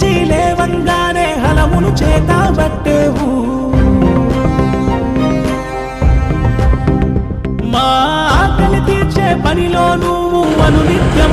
లేచి లేవంగానే హలమును చేతబట్టేవు మా ఆకలి తీర్చే పనిలో నువ్వు అనునిత్యం